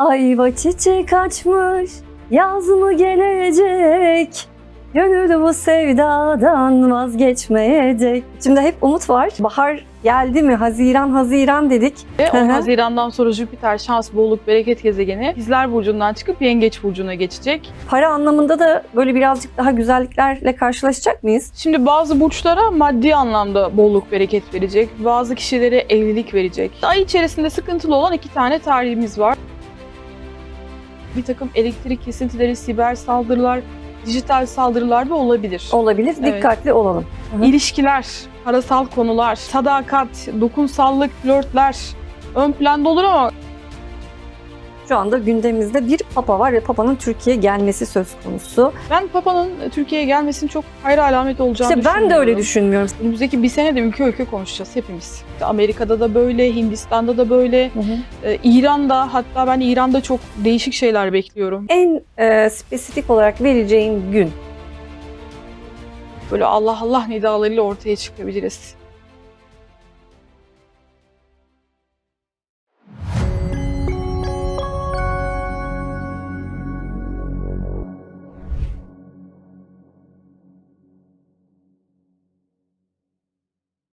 Ayva çiçek açmış, yaz mı gelecek? Gönül bu sevdadan vazgeçmeyecek. Şimdi hep umut var. Bahar geldi mi? Haziran, Haziran dedik. Ve Hı 10 hı. Haziran'dan sonra Jüpiter şans, bolluk, bereket gezegeni İkizler Burcu'ndan çıkıp Yengeç Burcu'na geçecek. Para anlamında da böyle birazcık daha güzelliklerle karşılaşacak mıyız? Şimdi bazı burçlara maddi anlamda bolluk, bereket verecek. Bazı kişilere evlilik verecek. Ay içerisinde sıkıntılı olan iki tane tarihimiz var. Bir takım elektrik kesintileri, siber saldırılar, dijital saldırılar da olabilir. Olabilir. Evet. Dikkatli olalım. Hı. İlişkiler, parasal konular, sadakat, dokunsallık, flörtler ön planda olur ama Şu anda gündemimizde bir papa var ve papanın Türkiye'ye gelmesi söz konusu. ben Papa'nın Türkiye'ye gelmesinin çok hayra alamet olacağını İşte ben de öyle düşünmüyorum. Önümüzdeki bir sene de ülke ülke konuşacağız hepimiz. Amerika'da da böyle, Hindistan'da da böyle, Ee, İran'da hatta ben İran'da çok değişik şeyler bekliyorum. En e, spesifik olarak vereceğin gün. Böyle Allah Allah nidalarıyla ortaya çıkabiliriz.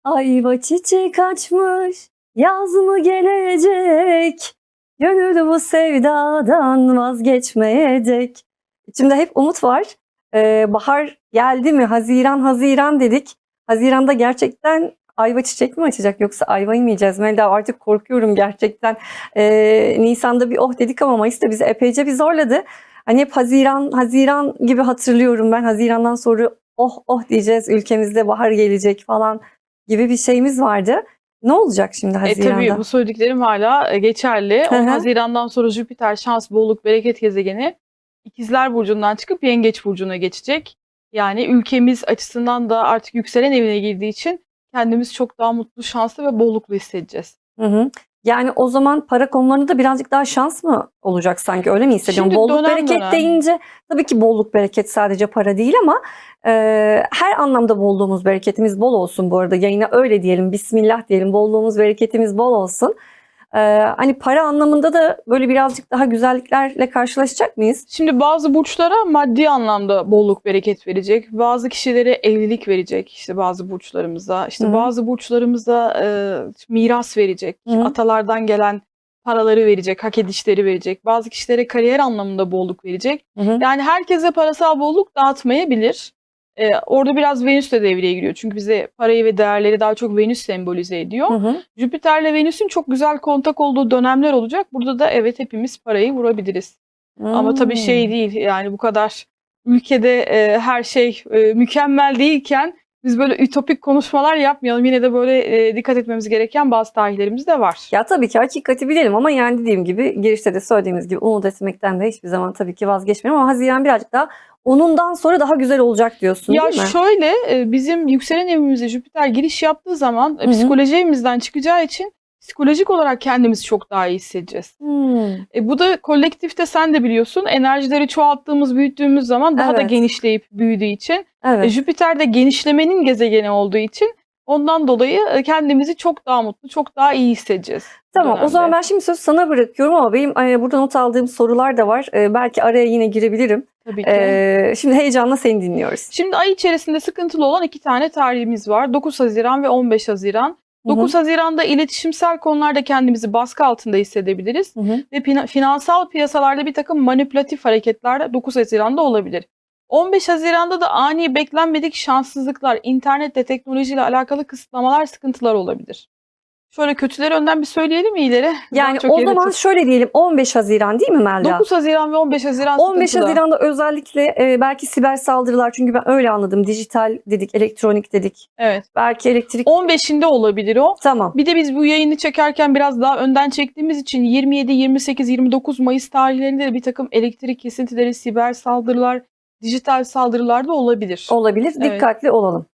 Ayva çiçek açmış, yaz mı gelecek? Gönül bu sevdadan vazgeçmeyecek. İçimde hep umut var. Ee, bahar geldi mi? Haziran, Haziran dedik. Haziranda gerçekten ayva çiçek mi açacak yoksa ayva mı yiyeceğiz? Melda artık korkuyorum gerçekten. Ee, Nisan'da bir oh dedik ama Mayıs da bizi epeyce bir zorladı. Hani hep Haziran, Haziran gibi hatırlıyorum ben. Hazirandan sonra oh oh diyeceğiz ülkemizde bahar gelecek falan gibi bir şeyimiz vardı. Ne olacak şimdi E Haziran'da? tabii bu söylediklerim hala e, geçerli. Hı 10 hı. Haziran'dan sonra Jüpiter şans, bolluk, bereket gezegeni İkizler Burcu'ndan çıkıp Yengeç Burcu'na geçecek. Yani ülkemiz açısından da artık yükselen evine girdiği için kendimiz çok daha mutlu, şanslı ve bolluklu hissedeceğiz. Hı hı. Yani o zaman para konularında da birazcık daha şans mı olacak sanki öyle mi hissediyorum? Şimdi bolluk bereket dönem. deyince tabii ki bolluk bereket sadece para değil ama e, her anlamda bolluğumuz bereketimiz bol olsun bu arada yayına öyle diyelim bismillah diyelim bolluğumuz bereketimiz bol olsun. E, hani para anlamında da böyle birazcık daha güzelliklerle karşılaşacak mıyız? Şimdi bazı burçlara maddi anlamda bolluk bereket verecek. Bazı kişilere evlilik verecek. İşte bazı burçlarımıza. işte Hı hı. bazı burçlarımıza e, miras verecek. Hı hı. Atalardan gelen paraları verecek, hak edişleri verecek. Bazı kişilere kariyer anlamında bolluk verecek. Hı hı. Yani herkese parasal bolluk dağıtmayabilir. E, orada biraz Venüs de devreye giriyor. Çünkü bize parayı ve değerleri daha çok Venüs sembolize ediyor. Hı hı. Jüpiter'le Venüs'ün çok güzel kontak olduğu dönemler olacak. Burada da evet hepimiz parayı vurabiliriz. Ama tabii Hmm. şey değil yani bu kadar ülkede e, her şey e, mükemmel değilken biz böyle ütopik konuşmalar yapmayalım. Yine de böyle e, dikkat etmemiz gereken bazı tarihlerimiz de var. Ya tabii ki hakikati bilelim ama yani dediğim gibi girişte de söylediğimiz gibi umut etmekten de hiçbir zaman tabii ki vazgeçmiyorum ama Haziran birazcık daha onundan sonra daha güzel olacak diyorsun ya değil mi? şöyle e, bizim yükselen evimize Jüpiter giriş yaptığı zaman e, Hı hı. psikoloji evimizden çıkacağı için psikolojik olarak kendimizi çok daha iyi hissedeceğiz. Hmm. E, bu da kolektifte sen de biliyorsun enerjileri çoğalttığımız, büyüttüğümüz zaman daha da Evet. genişleyip büyüdüğü için E, Evet. Jüpiter de genişlemenin gezegeni olduğu için ondan dolayı e, kendimizi çok daha mutlu, çok daha iyi hissedeceğiz. Tamam o zaman ben şimdi sözü sana bırakıyorum ama benim e, burada not aldığım sorular da var. E, belki araya yine girebilirim. Tabii ki. E, şimdi heyecanla seni dinliyoruz. Şimdi ay içerisinde sıkıntılı olan iki tane tarihimiz var. 9 Haziran ve 15 Haziran. 9 Haziran'da iletişimsel konularda kendimizi baskı altında hissedebiliriz. Hı hı. Ve finansal piyasalarda bir takım manipülatif hareketler 9 Haziran'da olabilir. 15 Haziran'da da ani beklenmedik şanssızlıklar, internetle, teknolojiyle alakalı kısıtlamalar, sıkıntılar olabilir. Şöyle kötüleri önden bir söyleyelim mi iyileri? Yani o zaman yaratır. şöyle diyelim 15 Haziran değil mi Melda? 9 Haziran ve 15 Haziran 15 sıkıntılı. Haziran'da özellikle e, belki siber saldırılar çünkü ben öyle anladım. Dijital dedik, elektronik dedik. Evet. Belki elektrik. 15'inde olabilir o. Tamam. Bir de biz bu yayını çekerken biraz daha önden çektiğimiz için 27, 28, 29 Mayıs tarihlerinde de bir takım elektrik kesintileri, siber saldırılar, dijital saldırılar da olabilir. Olabilir. Evet. Dikkatli olalım.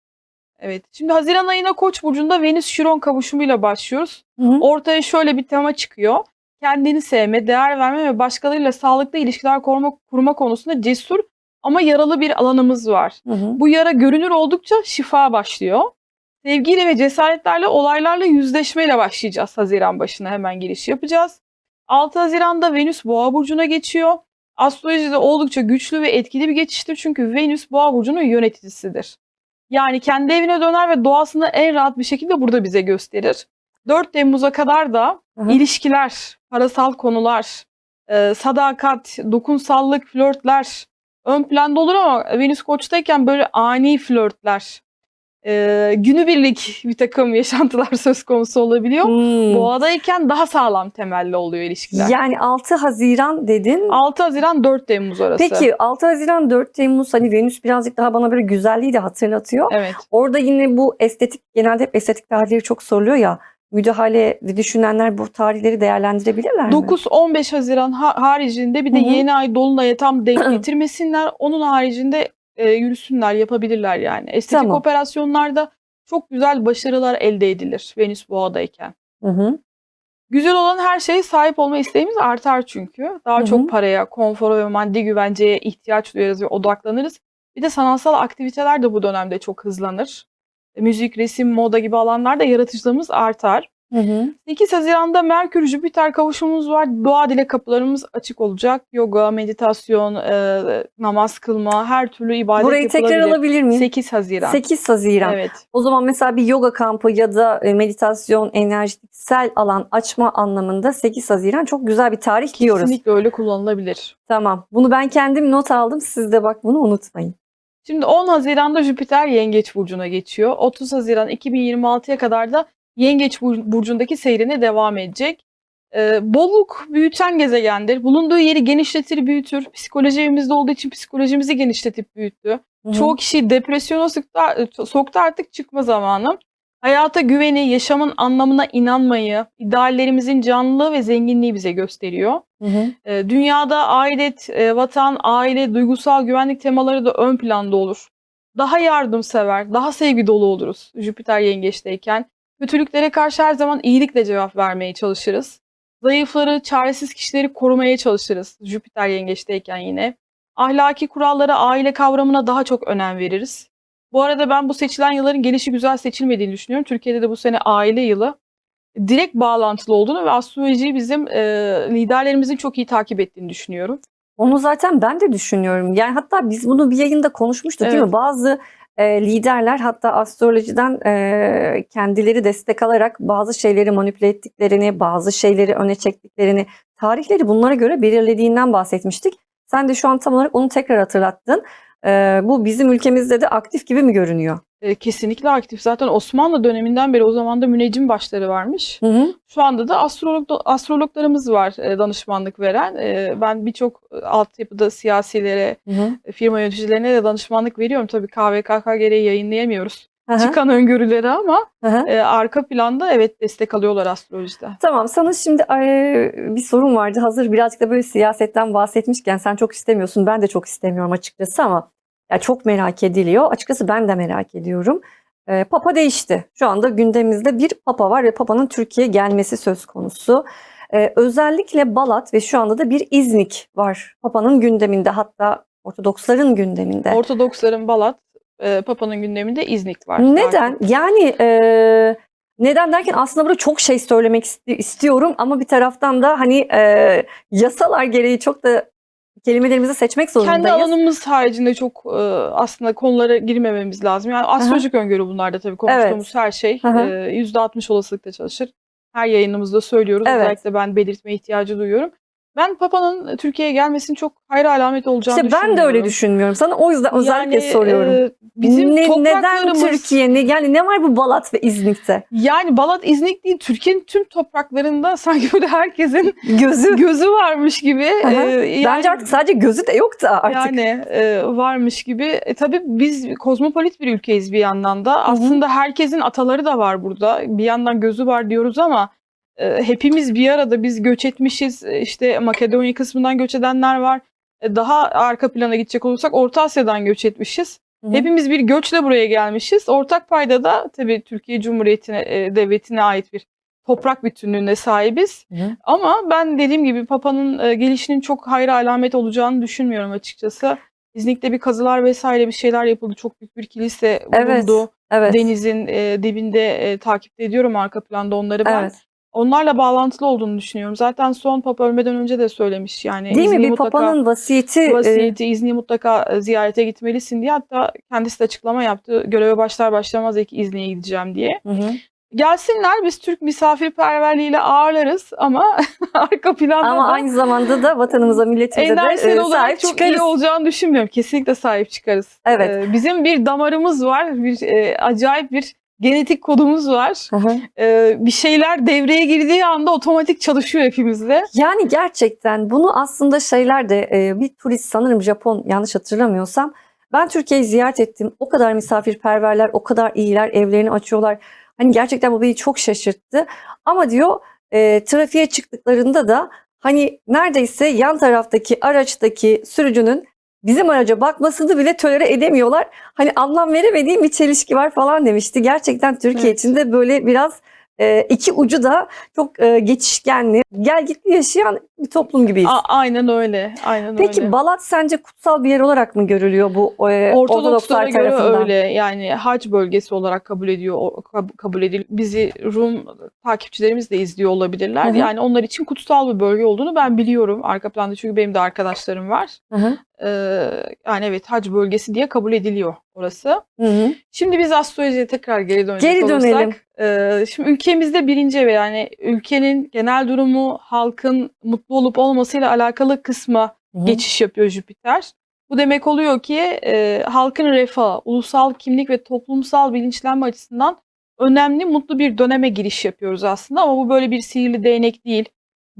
Evet. Şimdi Haziran ayına Koç burcunda Venüs Şiron kavuşumuyla başlıyoruz. Hı hı. Ortaya şöyle bir tema çıkıyor. Kendini sevme, değer verme ve başkalarıyla sağlıklı ilişkiler kurma, kurma konusunda cesur ama yaralı bir alanımız var. Hı hı. Bu yara görünür oldukça şifa başlıyor. Sevgiyle ve cesaretlerle olaylarla yüzleşmeyle başlayacağız Haziran başına hemen giriş yapacağız. 6 Haziran'da Venüs Boğa burcuna geçiyor. Astrolojide oldukça güçlü ve etkili bir geçiştir çünkü Venüs Boğa burcunun yöneticisidir. Yani kendi evine döner ve doğasını en rahat bir şekilde burada bize gösterir. 4 Temmuz'a kadar da Hı hı. ilişkiler, parasal konular, e, sadakat, dokunsallık, flörtler ön planda olur ama Venüs Koç'tayken böyle ani flörtler, e, günübirlik bir takım yaşantılar söz konusu olabiliyor. Hmm. Boğadayken daha sağlam temelli oluyor ilişkiler. Yani 6 Haziran dedin. 6 Haziran 4 Temmuz arası. Peki 6 Haziran 4 Temmuz hani Venüs birazcık daha bana böyle güzelliği de hatırlatıyor. Evet. Orada yine bu estetik genelde hep estetik tarihleri çok soruluyor ya. Müdahale düşünenler bu tarihleri değerlendirebilirler mi? 9-15 Haziran ha- haricinde bir de Hı hı. yeni ay dolunaya tam denk getirmesinler. Onun haricinde e, yürüsünler, yapabilirler yani. Estetik Tamam. operasyonlarda çok güzel başarılar elde edilir Venüs Boğa'dayken. Hı hı. Güzel olan her şeye sahip olma isteğimiz artar çünkü. Daha Hı hı. çok paraya, konfora ve maddi güvenceye ihtiyaç duyarız ve odaklanırız. Bir de sanatsal aktiviteler de bu dönemde çok hızlanır. E, Müzik, resim, moda gibi alanlarda yaratıcılığımız artar. Hı hı. 8 Haziran'da Merkür Jüpiter kavuşumumuz var. Doğa dile kapılarımız açık olacak. Yoga, meditasyon, e, namaz kılma, her türlü ibadet Burayı tekrar yapılabilir. alabilir miyim? 8 Haziran. 8 Haziran. Evet. O zaman mesela bir yoga kampı ya da e, meditasyon, enerjisel alan açma anlamında 8 Haziran çok güzel bir tarih diyoruz. Kesinlikle öyle kullanılabilir. Tamam. Bunu ben kendim not aldım. Siz de bak bunu unutmayın. Şimdi 10 Haziran'da Jüpiter Yengeç Burcu'na geçiyor. 30 Haziran 2026'ya kadar da Yengeç Bur- Burcu'ndaki seyrine devam edecek. Ee, bolluk büyüten gezegendir. Bulunduğu yeri genişletir, büyütür. Psikoloji evimizde olduğu için psikolojimizi genişletip büyüttü. Hı hı. Çoğu kişi depresyona soktu, soktu artık çıkma zamanı. Hayata güveni, yaşamın anlamına inanmayı, ideallerimizin canlılığı ve zenginliği bize gösteriyor. Hı hı. E, Dünyada ailet, e, vatan, aile, duygusal güvenlik temaları da ön planda olur. Daha yardımsever, daha sevgi dolu oluruz Jüpiter yengeçteyken. Kötülüklere karşı her zaman iyilikle cevap vermeye çalışırız. Zayıfları, çaresiz kişileri korumaya çalışırız Jüpiter yengeçteyken yine. Ahlaki kurallara, aile kavramına daha çok önem veririz. Bu arada ben bu seçilen yılların gelişi güzel seçilmediğini düşünüyorum. Türkiye'de de bu sene aile yılı direkt bağlantılı olduğunu ve astrolojiyi bizim e, liderlerimizin çok iyi takip ettiğini düşünüyorum. Onu zaten ben de düşünüyorum. Yani hatta biz bunu bir yayında konuşmuştuk değil mi? Evet. Bazı e, liderler hatta astrolojiden e, kendileri destek alarak bazı şeyleri manipüle ettiklerini, bazı şeyleri öne çektiklerini, tarihleri bunlara göre belirlediğinden bahsetmiştik. Sen de şu an tam olarak onu tekrar hatırlattın. E, bu bizim ülkemizde de aktif gibi mi görünüyor? E, kesinlikle aktif. Zaten Osmanlı döneminden beri o zaman da müneccim başları varmış. Hı hı. Şu anda da astrolog astrologlarımız var e, danışmanlık veren. E, ben birçok altyapıda siyasilere, Hı hı. firma yöneticilerine de danışmanlık veriyorum. Tabii KVKK gereği yayınlayamıyoruz Hı. çıkan öngörüleri ama e, arka planda evet destek alıyorlar astrolojide. Tamam sana şimdi eee, bir sorun vardı. Hazır birazcık da böyle siyasetten bahsetmişken sen çok istemiyorsun. Ben de çok istemiyorum açıkçası ama ya çok merak ediliyor. Açıkçası ben de merak ediyorum. Eee, Papa değişti. Şu anda gündemimizde bir Papa var ve Papa'nın Türkiye'ye gelmesi söz konusu. Eee, özellikle Balat ve şu anda da bir İznik var. Papa'nın gündeminde hatta Ortodoksların gündeminde. Ortodoksların Balat, e, Papa'nın gündeminde İznik var. Neden? çok. Yani e, neden derken aslında burada çok şey söylemek isti- istiyorum ama bir taraftan da hani e, yasalar gereği çok da kelimelerimizi seçmek zorundayız. Kendi alanımız haricinde çok e, aslında konulara girmememiz lazım. Yani astrolojik öngörü bunlarda tabii konuştuğumuz her şey hı. e, %60 olasılıkla çalışır. Her yayınımızda söylüyoruz. Evet. Özellikle ben belirtme ihtiyacı duyuyorum. Ben Papa'nın Türkiye'ye gelmesinin çok hayra alamet olacağını İşte ben de öyle düşünmüyorum. Sana o yüzden özellikle Yani, soruyorum. e, bizim Ne- neden Türkiye? Ne, yani ne var bu Balat ve İznik'te? yani Balat İznik değil Türkiye'nin tüm topraklarında sanki böyle herkesin Gözü. gözü varmış gibi. Aha. e, yani- Bence artık sadece gözü de yok da artık. Yani e, varmış gibi. E, tabii biz kozmopolit bir ülkeyiz bir yandan da. Aslında herkesin ataları da var burada. Bir yandan gözü var diyoruz ama e, hepimiz bir arada biz göç etmişiz. E, İşte Makedonya kısmından göç edenler var. E, daha arka plana gidecek olursak Orta Asya'dan göç etmişiz. Hı hı. Hepimiz bir göçle buraya gelmişiz. Ortak payda da tabii Türkiye Cumhuriyeti'ne, e, devletine ait bir toprak bütünlüğüne sahibiz. Hı hı. Ama ben dediğim gibi Papa'nın e, gelişinin çok hayra alamet olacağını düşünmüyorum açıkçası. İznik'te bir kazılar vesaire bir şeyler yapıldı. Çok büyük bir kilise Evet, bulundu. Evet. Denizin e, dibinde e, takip ediyorum arka planda onları ben. Evet. Onlarla bağlantılı olduğunu düşünüyorum. Zaten son Papa ölmeden önce de söylemiş yani. Değil mi? izni Bir mutlaka- papanın vasiyeti, e, vasiyeti, izni mutlaka e, ziyarete gitmelisin diye. Hatta kendisi de açıklama yaptı. Göreve başlar başlamaz ilk İzni'ye gideceğim diye. Hı hı. Gelsinler biz Türk misafirperverliğiyle ağırlarız ama arka planda ama da aynı zamanda da vatanımıza, milletimize de e, olarak sahip çok çıkarız. iyi olacağını düşünmüyorum. Kesinlikle sahip çıkarız. Evet. Ee, bizim bir damarımız var. Bir e, acayip bir genetik kodumuz var. Ee, bir şeyler devreye girdiği anda otomatik çalışıyor hepimizde. Yani gerçekten bunu aslında şeyler de e, bir turist sanırım Japon yanlış hatırlamıyorsam ben Türkiye'yi ziyaret ettim. O kadar misafirperverler, o kadar iyiler, evlerini açıyorlar. Hani gerçekten bu beni çok şaşırttı. Ama diyor e, trafiğe çıktıklarında da hani neredeyse yan taraftaki araçtaki sürücünün bizim araca bakmasını bile tolere edemiyorlar. Hani anlam veremediğim bir çelişki var falan demişti. Gerçekten Türkiye Evet. için de böyle biraz e, iki ucu da çok e, geçişkenli, gel gitli yaşayan bir toplum gibiyiz. A- aynen öyle. Aynen Peki öyle. Balat sence kutsal bir yer olarak mı görülüyor bu e, Ortodokslara Ortodokslar göre tarafından? öyle yani hac bölgesi olarak kabul ediyor kabul edil bizi Rum takipçilerimiz de izliyor olabilirler. Hı hı. Yani onlar için kutsal bir bölge olduğunu ben biliyorum arka planda çünkü benim de arkadaşlarım var. Hı yani evet hac bölgesi diye kabul ediliyor orası. Hı hı. Şimdi biz astrolojiye tekrar geri dönecek Geri olursak. dönelim. e, şimdi ülkemizde birinci ev yani ülkenin genel durumu halkın mutlu olup olmasıyla alakalı kısma Hı hı. geçiş yapıyor Jüpiter. Bu demek oluyor ki e, halkın refahı, ulusal kimlik ve toplumsal bilinçlenme açısından önemli, mutlu bir döneme giriş yapıyoruz aslında. Ama bu böyle bir sihirli değnek değil.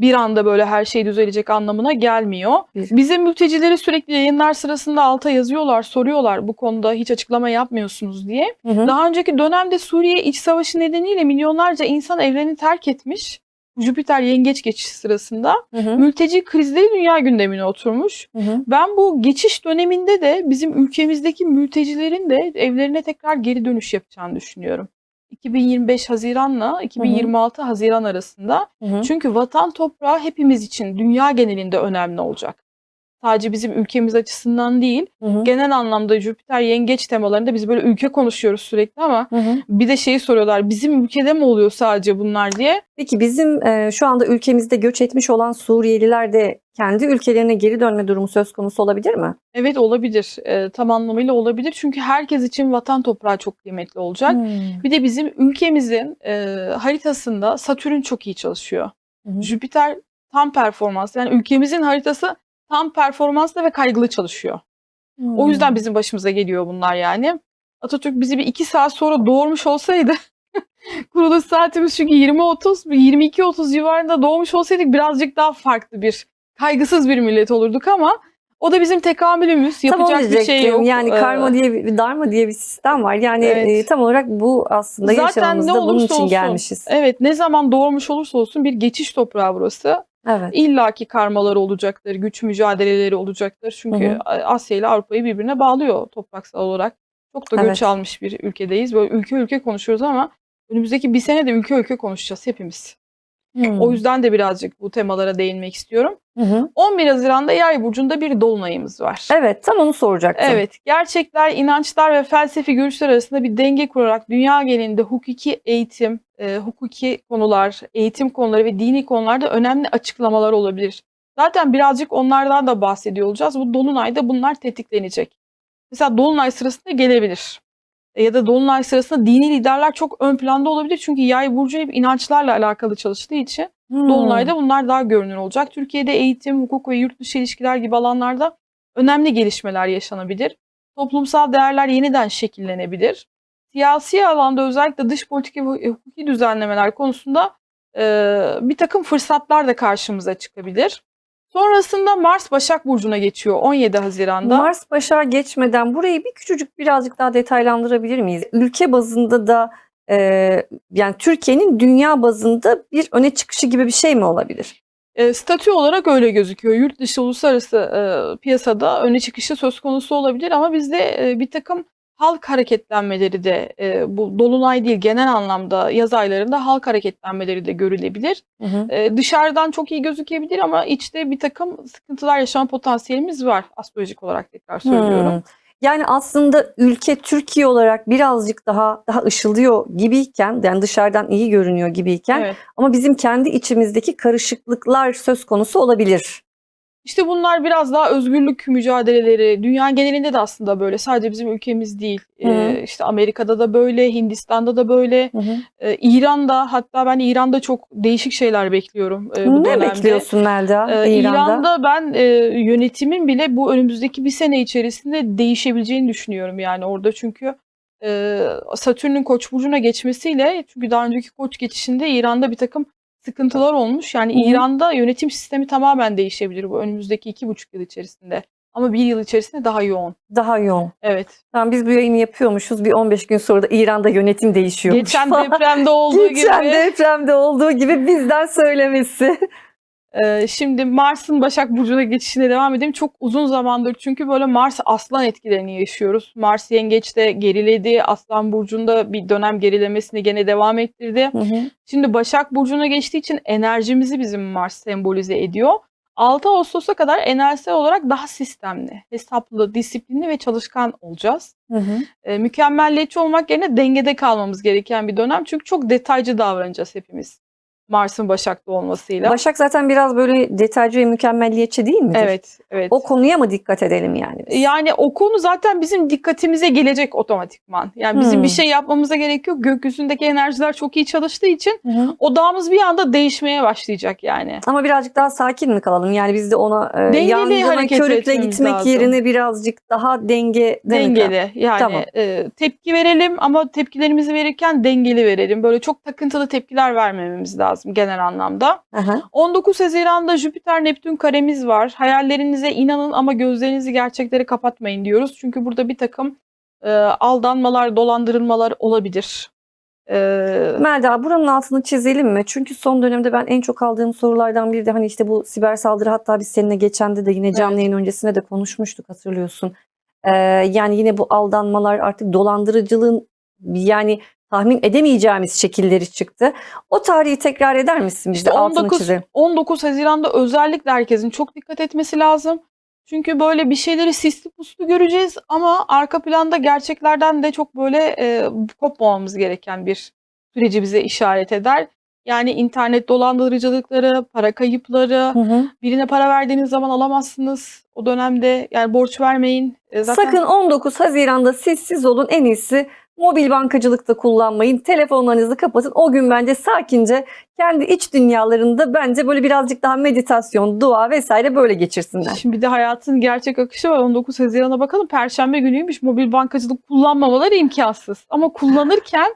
Bir anda böyle her şey düzelecek anlamına gelmiyor. Bizim mültecileri sürekli yayınlar sırasında alta yazıyorlar, soruyorlar bu konuda hiç açıklama yapmıyorsunuz diye. Hı hı. Daha önceki dönemde Suriye iç savaşı nedeniyle milyonlarca insan evlerini terk etmiş. Jüpiter yengeç geçişi sırasında Hı hı. mülteci krizleri dünya gündemine oturmuş. Hı hı. Ben bu geçiş döneminde de bizim ülkemizdeki mültecilerin de evlerine tekrar geri dönüş yapacağını düşünüyorum. 2025 Haziran'la 2026 Haziran arasında. Hı hı. Çünkü vatan toprağı hepimiz için dünya genelinde önemli olacak. Sadece bizim ülkemiz açısından değil, Hı hı. genel anlamda Jüpiter yengeç temalarında biz böyle ülke konuşuyoruz sürekli ama Hı hı. bir de şeyi soruyorlar bizim ülkede mi oluyor sadece bunlar diye. Peki bizim e, şu anda ülkemizde göç etmiş olan Suriyeliler de kendi ülkelerine geri dönme durumu söz konusu olabilir mi? Evet olabilir. Ee, tam anlamıyla olabilir. Çünkü herkes için vatan toprağı çok kıymetli olacak. Hmm. Bir de bizim ülkemizin e, haritasında Satürn çok iyi çalışıyor. Hı. Jüpiter tam performans. Yani ülkemizin haritası tam performanslı ve kaygılı çalışıyor. O yüzden Hmm. bizim başımıza geliyor bunlar yani. Atatürk bizi bir iki saat sonra doğurmuş olsaydı kuruluş saatimiz çünkü 20.30 22.30 civarında doğmuş olsaydık birazcık daha farklı bir kaygısız bir millet olurduk ama o da bizim tekamülümüz. Tam Yapacak bir şey yok. Yani Ee, karma diye bir darma diye bir sistem var. Yani Evet. e, tam olarak bu aslında Zaten yaşamımızda ne bunun olursa için olsun. gelmişiz. Evet ne zaman doğurmuş olursa olsun bir geçiş toprağı burası. Evet. İllaki karmaları olacaktır, güç mücadeleleri olacaktır. Çünkü Hı Asya ile Avrupa'yı birbirine bağlıyor topraksal olarak. Çok da göç Evet. almış bir ülkedeyiz. Böyle ülke ülke konuşuyoruz ama önümüzdeki bir sene de ülke ülke konuşacağız hepimiz. Hmm. O yüzden de birazcık bu temalara değinmek istiyorum. Hı hı. 11 Haziran'da Yay burcunda bir dolunayımız var. Evet tam onu soracaktım. Evet, gerçekler, inançlar ve felsefi görüşler arasında bir denge kurarak dünya genelinde hukuki eğitim, e, hukuki konular, eğitim konuları ve dini konularda önemli açıklamalar olabilir. Zaten birazcık onlardan da bahsediyor olacağız. Bu dolunayda bunlar tetiklenecek. Mesela dolunay sırasında gelebilir. E, Ya da dolunay sırasında dini liderler çok ön planda olabilir. Çünkü yay burcu hep inançlarla alakalı çalıştığı için Hmm. Dolunay'da bunlar daha görünür olacak. Türkiye'de eğitim, hukuk ve yurt dışı ilişkiler gibi alanlarda önemli gelişmeler yaşanabilir. Toplumsal değerler yeniden şekillenebilir. Siyasi alanda özellikle dış politika ve hukuki düzenlemeler konusunda e, bir takım fırsatlar da karşımıza çıkabilir. Sonrasında Mars Başak Burcu'na geçiyor 17 Haziran'da. Mars Başak'a geçmeden burayı bir küçücük birazcık daha detaylandırabilir miyiz? Ülke bazında da e, yani Türkiye'nin dünya bazında bir öne çıkışı gibi bir şey mi olabilir? E, statü olarak öyle gözüküyor. Yurt dışı uluslararası e, piyasada öne çıkışı söz konusu olabilir ama bizde e, bir takım halk hareketlenmeleri de e, bu dolunay değil genel anlamda yaz aylarında halk hareketlenmeleri de görülebilir. Hı hı. E, dışarıdan çok iyi gözükebilir ama içte bir takım sıkıntılar yaşama potansiyelimiz var astrolojik olarak tekrar söylüyorum. Hmm. Yani aslında ülke Türkiye olarak birazcık daha daha ışıldıyor gibiyken yani dışarıdan iyi görünüyor gibiyken Evet. ama bizim kendi içimizdeki karışıklıklar söz konusu olabilir. İşte bunlar biraz daha özgürlük mücadeleleri. Dünya genelinde de aslında böyle. Sadece bizim ülkemiz değil. Hı hı. Ee, işte Amerika'da da böyle, Hindistan'da da böyle. Ee, İran'da hatta ben İran'da çok değişik şeyler bekliyorum e, bu ne dönemde. bekliyorsun Melda Ee, İran'da? İran'da ben e, yönetimin bile bu önümüzdeki bir sene içerisinde değişebileceğini düşünüyorum yani orada çünkü e, Satürn'ün Koç burcuna geçmesiyle çünkü daha önceki Koç geçişinde İran'da bir takım sıkıntılar olmuş. Yani. İran'da yönetim sistemi tamamen değişebilir bu önümüzdeki iki buçuk yıl içerisinde. Ama bir yıl içerisinde daha yoğun. Daha yoğun. Evet. Tamam biz bu yayını yapıyormuşuz. Bir 15 gün sonra da İran'da yönetim değişiyormuş. Geçen depremde olduğu Geçen gibi. depremde olduğu gibi bizden söylemesi. Ee, şimdi Mars'ın Başak Burcu'na geçişine devam edeyim. Çok uzun zamandır çünkü böyle Mars Aslan etkilerini yaşıyoruz. Mars Yengeç'te geriledi. Aslan Burcu'nda bir dönem gerilemesini gene devam ettirdi. Hı hı. Şimdi Başak Burcu'na geçtiği için enerjimizi bizim Mars sembolize ediyor. 6 Ağustos'a kadar enerjisel olarak daha sistemli, hesaplı, disiplinli ve çalışkan olacağız. Hı hı. Ee, mükemmelliyetçi olmak yerine dengede kalmamız gereken bir dönem. Çünkü çok detaycı davranacağız hepimiz. Mars'ın Başak'ta olmasıyla. Başak zaten biraz böyle detaycı ve mükemmelliyetçi değil midir? Evet, evet. O konuya mı dikkat edelim yani? biz? Yani o konu zaten bizim dikkatimize gelecek otomatikman. Yani bizim Hmm. bir şey yapmamıza gerek yok. Gökyüzündeki enerjiler çok iyi çalıştığı için hı. odağımız bir anda değişmeye başlayacak yani. Ama birazcık daha sakin mi kalalım? Yani biz de ona e, yangına körükle gitmek lazım. yerine birazcık daha denge Dengeli yani Tamam. e, tepki verelim ama tepkilerimizi verirken dengeli verelim. Böyle çok takıntılı tepkiler vermememiz lazım genel anlamda. Aha. 19 Haziran'da Jüpiter Neptün karemiz var. Hayallerinize inanın ama gözlerinizi gerçeklere kapatmayın diyoruz. Çünkü burada bir takım e, aldanmalar, dolandırılmalar olabilir. E, Melda buranın altını çizelim mi? Çünkü son dönemde ben en çok aldığım sorulardan biri de hani işte bu siber saldırı hatta biz seninle geçende de yine canlı Evet. yayın öncesinde de konuşmuştuk hatırlıyorsun. Ee, yani yine bu aldanmalar artık dolandırıcılığın yani tahmin edemeyeceğimiz şekilleri çıktı. O tarihi tekrar eder misin bize İşte altını 19, çizelim. 19 Haziran'da özellikle herkesin çok dikkat etmesi lazım. Çünkü böyle bir şeyleri sisli puslu göreceğiz ama arka planda gerçeklerden de çok böyle e, kopmamamız gereken bir süreci bize işaret eder. Yani internet dolandırıcılıkları, para kayıpları, Hı hı. birine para verdiğiniz zaman alamazsınız. O dönemde yani borç vermeyin. E, zaten Sakın 19 Haziran'da sessiz olun en iyisi mobil bankacılıkta kullanmayın. Telefonlarınızı kapatın. O gün bence sakince kendi iç dünyalarında bence böyle birazcık daha meditasyon, dua vesaire böyle geçirsinler. Şimdi bir de hayatın gerçek akışı var. 19 Haziran'a bakalım. Perşembe günüymüş. Mobil bankacılık kullanmamaları imkansız. Ama kullanırken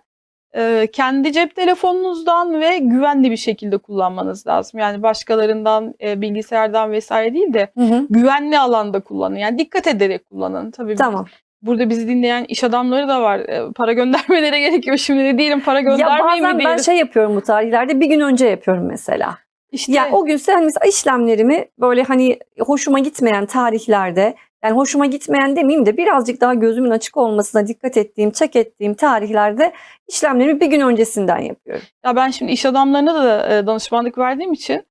e, kendi cep telefonunuzdan ve güvenli bir şekilde kullanmanız lazım. Yani başkalarından, e, bilgisayardan vesaire değil de Hı hı. güvenli alanda kullanın. Yani dikkat ederek kullanın. Tabii Tamam. Burada bizi dinleyen iş adamları da var. E, para göndermeleri gerekiyor. Şimdi de değilim para Ya göndermeyin mi bazen ben diyelim. şey yapıyorum bu tarihlerde bir gün önce yapıyorum mesela. İşte Ya o gün sen mesela işlemlerimi böyle hani hoşuma gitmeyen tarihlerde yani hoşuma gitmeyen demeyeyim de birazcık daha gözümün açık olmasına dikkat ettiğim, çek ettiğim tarihlerde işlemlerimi bir gün öncesinden yapıyorum. Ya ben şimdi iş adamlarına da e, danışmanlık verdiğim için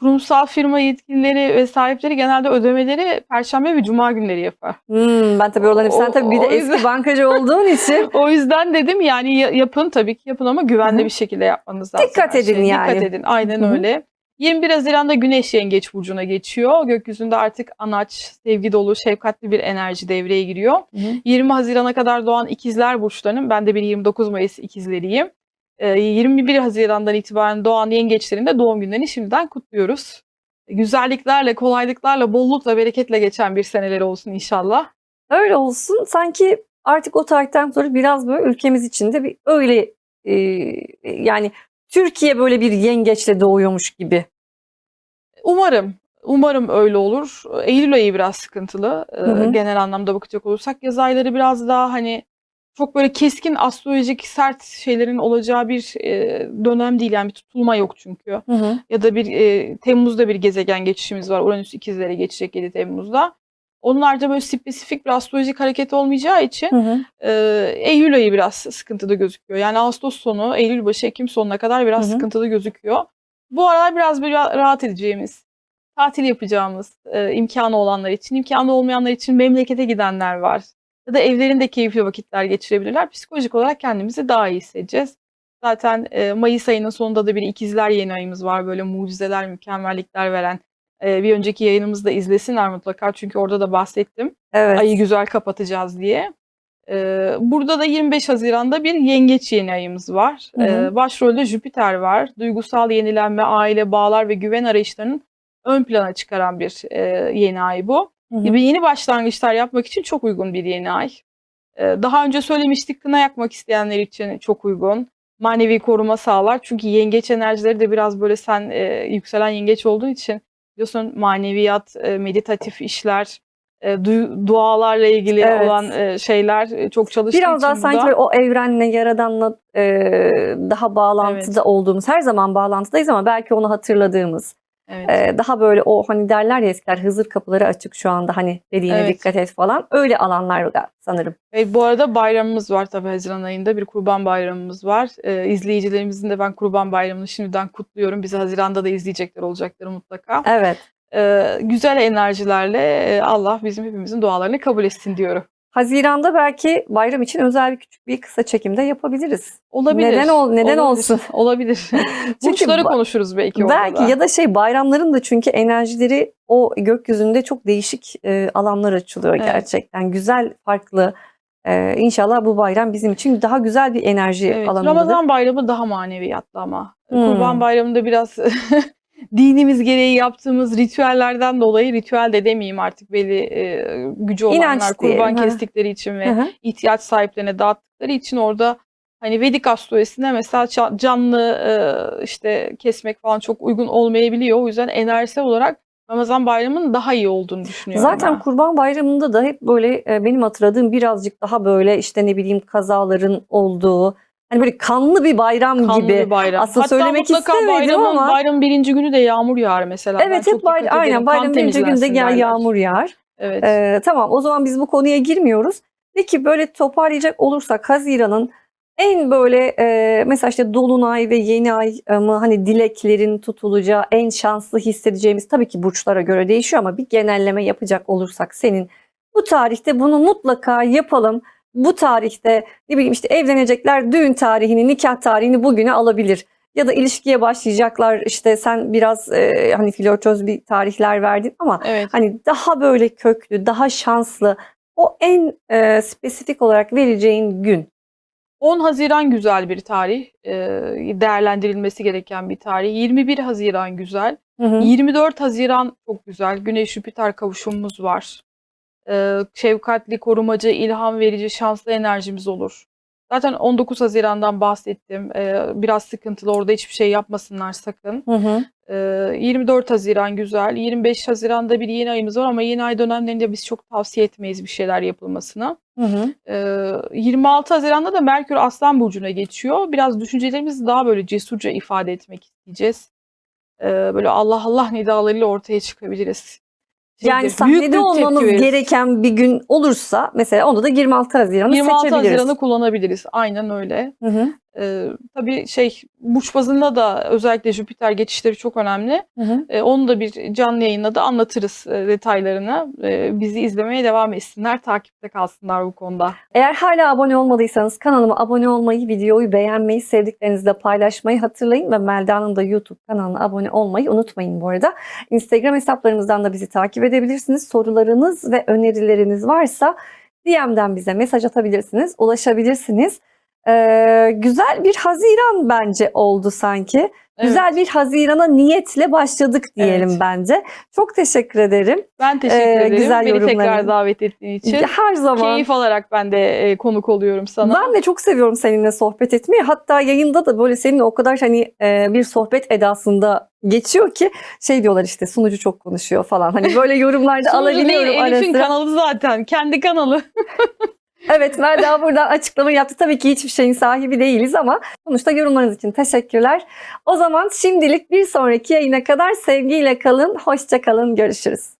kurumsal firma yetkilileri ve sahipleri genelde ödemeleri perşembe ve cuma günleri yapar. Hmm, ben tabii oradan hep sen tabii bir de yüzden- eski bankacı olduğun için O yüzden dedim yani ya- yapın tabii ki yapın ama güvenli Hı hı. bir şekilde yapmanız lazım. Dikkat edin şeye. yani. Dikkat edin aynen Hı hı. öyle. 21 Haziran'da Güneş Yengeç Burcu'na geçiyor. Gökyüzünde artık anaç, sevgi dolu, şefkatli bir enerji devreye giriyor. 20 Haziran'a kadar doğan ikizler burçlarının, ben de bir 29 Mayıs ikizleriyim. Ee, 21 Haziran'dan itibaren doğan yengeçlerin de doğum günlerini şimdiden kutluyoruz. Güzelliklerle, kolaylıklarla, bollukla, bereketle geçen bir seneleri olsun inşallah. öyle olsun. Sanki artık o tarihten sonra biraz böyle ülkemiz içinde bir öyle e, yani Türkiye böyle bir yengeçle doğuyormuş gibi. Umarım, umarım öyle olur. Eylül ayı biraz sıkıntılı. Ee, Hı hı. Genel anlamda bakacak olursak yaz ayları biraz daha hani çok böyle keskin astrolojik sert şeylerin olacağı bir e, dönem değil. Yani bir tutulma yok çünkü. Hı hı. ya da bir e, Temmuz'da bir gezegen geçişimiz var. Uranüs ikizlere geçecek 7 Temmuz'da. Onlarca böyle spesifik bir astrolojik hareket olmayacağı için Hı hı. e, Eylül ayı biraz sıkıntıda gözüküyor. Yani Ağustos sonu, Eylül başı, Ekim sonuna kadar biraz Hı hı. sıkıntılı gözüküyor. Bu aralar biraz böyle rahat edeceğimiz, tatil yapacağımız e, imkanı olanlar için, imkanı olmayanlar için memlekete gidenler var. Ya da evlerinde keyifli vakitler geçirebilirler. Psikolojik olarak kendimizi daha iyi hissedeceğiz. Zaten e, Mayıs ayının sonunda da bir ikizler yeni ayımız var. Böyle mucizeler, mükemmellikler veren. E, bir önceki yayınımızda izlesinler mutlaka. Çünkü orada da bahsettim. Evet. Ayı güzel kapatacağız diye. E, burada da 25 Haziran'da bir yengeç yeni ayımız var. Hı hı. E, başrolde Jüpiter var. Duygusal yenilenme, aile, bağlar ve güven arayışlarının ön plana çıkaran bir e, yeni ay bu. Hı hı. Gibi yeni başlangıçlar yapmak için çok uygun bir yeni ay. Ee, Daha önce söylemiştik kına yakmak isteyenler için çok uygun. Manevi koruma sağlar. Çünkü yengeç enerjileri de biraz böyle sen e, yükselen yengeç olduğun için biliyorsun maneviyat, e, meditatif işler, e, du- dualarla ilgili Evet. olan e, şeyler e, çok çalıştığı Biraz daha sanki böyle o evrenle, yaradanla e, daha bağlantıda olduğumuz, her zaman bağlantıdayız ama belki onu hatırladığımız, evet. e, daha böyle o hani derler ya eskiler Hızır kapıları açık şu anda hani dediğine Evet. dikkat et falan. Öyle alanlar da sanırım. Ve bu arada bayramımız var tabii Haziran ayında bir kurban bayramımız var. Ee, izleyicilerimizin de ben kurban bayramını şimdiden kutluyorum. Bizi Haziran'da da izleyecekler olacaklar mutlaka. Evet. Ee, güzel enerjilerle e, Allah bizim hepimizin dualarını kabul etsin diyorum. Haziran'da belki bayram için özel bir küçük bir kısa çekimde yapabiliriz. Olabilir. Neden ol- neden Olabilir. olsun? Olabilir. Burçları konuşuruz belki orada Belki ya da şey bayramların da çünkü enerjileri o gökyüzünde çok değişik e, alanlar açılıyor Evet. gerçekten. Güzel, farklı. E, inşallah bu bayram bizim için daha güzel bir enerji Evet, alanıdır. Ramazan bayramı daha maneviyatlı ama. Hmm. Kurban bayramında biraz dinimiz gereği yaptığımız ritüellerden dolayı ritüel de demeyeyim artık belli e, gücü olanlar İnanç kurban diyelim, ha. kestikleri için ve Hı hı. ihtiyaç sahiplerine dağıttıkları için orada hani Vedik astrolojisinde mesela canlı e, işte kesmek falan çok uygun olmayabiliyor. O yüzden enerjisel olarak Ramazan bayramının daha iyi olduğunu düşünüyorum. Zaten ben. Kurban Bayramı'nda da hep böyle e, benim hatırladığım birazcık daha böyle işte ne bileyim kazaların olduğu hani böyle kanlı bir bayram Kanlı gibi. bir bayram. Aslında Hatta söylemek istemedim bayramın, ama- bayramın birinci günü de yağmur yağar mesela. Ben Evet çok hep bay- dikkat ederim. aynen bayramın birinci temizlensin gel derler. yağmur yağar. Evet. Ee, tamam o zaman biz bu konuya girmiyoruz. Peki böyle toparlayacak olursak Haziran'ın en böyle e, mesela işte Dolunay ve Yeni Ay mı hani dileklerin tutulacağı en şanslı hissedeceğimiz tabii ki burçlara göre değişiyor ama bir genelleme yapacak olursak senin bu tarihte bunu mutlaka yapalım. Bu tarihte ne bileyim işte evlenecekler düğün tarihini, nikah tarihini bugüne alabilir. Ya da ilişkiye başlayacaklar işte sen biraz e, hani flörtöz bir tarihler verdin ama evet. Hani daha böyle köklü, daha şanslı, o en e, spesifik olarak vereceğin gün. 10 Haziran güzel bir tarih. Ee, değerlendirilmesi gereken bir tarih. 21 Haziran güzel. Hı hı. 24 Haziran çok güzel. Güneş Jüpiter kavuşumumuz var. Ee, şefkatli, korumacı, ilham verici, şanslı enerjimiz olur. Zaten 19 Haziran'dan bahsettim. Ee, biraz sıkıntılı orada hiçbir şey yapmasınlar sakın. Hı hı. Ee, 24 Haziran güzel. 25 Haziran'da bir yeni ayımız var ama yeni ay dönemlerinde biz çok tavsiye etmeyiz bir şeyler yapılmasını. Hı hı. Ee, 26 Haziran'da da Merkür Aslan Burcu'na geçiyor. Biraz düşüncelerimizi daha böyle cesurca ifade etmek isteyeceğiz. Böyle Allah Allah nidalarıyla ortaya çıkabiliriz. Yani Şeyde, büyük sahnede olmamız gereken bir gün olursa mesela onda da 26 Haziran'ı 26 seçebiliriz. Haziran'ı kullanabiliriz. Aynen öyle. Hı hı. Ee, tabii şey burç bazında da özellikle Jüpiter geçişleri çok önemli. Hı hı. Ee, onu da bir canlı yayında da anlatırız e, detaylarını. Ee, bizi izlemeye devam etsinler, takipte kalsınlar bu konuda. Eğer hala abone olmadıysanız kanalıma abone olmayı, videoyu beğenmeyi, sevdiklerinizle paylaşmayı hatırlayın ve Melda'nın da YouTube kanalına abone olmayı unutmayın bu arada. Instagram hesaplarımızdan da bizi takip edebilirsiniz. Sorularınız ve önerileriniz varsa DM'den bize mesaj atabilirsiniz, ulaşabilirsiniz. Ee, güzel bir Haziran bence oldu sanki. Güzel bir Haziran'a niyetle başladık diyelim Evet. bence. Çok teşekkür ederim. Ben teşekkür Ee, ederim. güzel Beni tekrar davet ettiğin için. Her zaman. Keyif alarak ben de e, konuk oluyorum sana. Ben de çok seviyorum seninle sohbet etmeyi. Hatta yayında da böyle seninle o kadar hani e, bir sohbet edasında geçiyor ki şey diyorlar işte sunucu çok konuşuyor falan. Hani böyle yorumlarda Sunucu değil, alabiliyorum Elif'in kanalı zaten. Kendi kanalı. Evet Melda buradan açıklama yaptı. Tabii ki hiçbir şeyin sahibi değiliz ama sonuçta yorumlarınız için teşekkürler. O zaman şimdilik bir sonraki yayına kadar sevgiyle kalın, hoşça kalın, görüşürüz.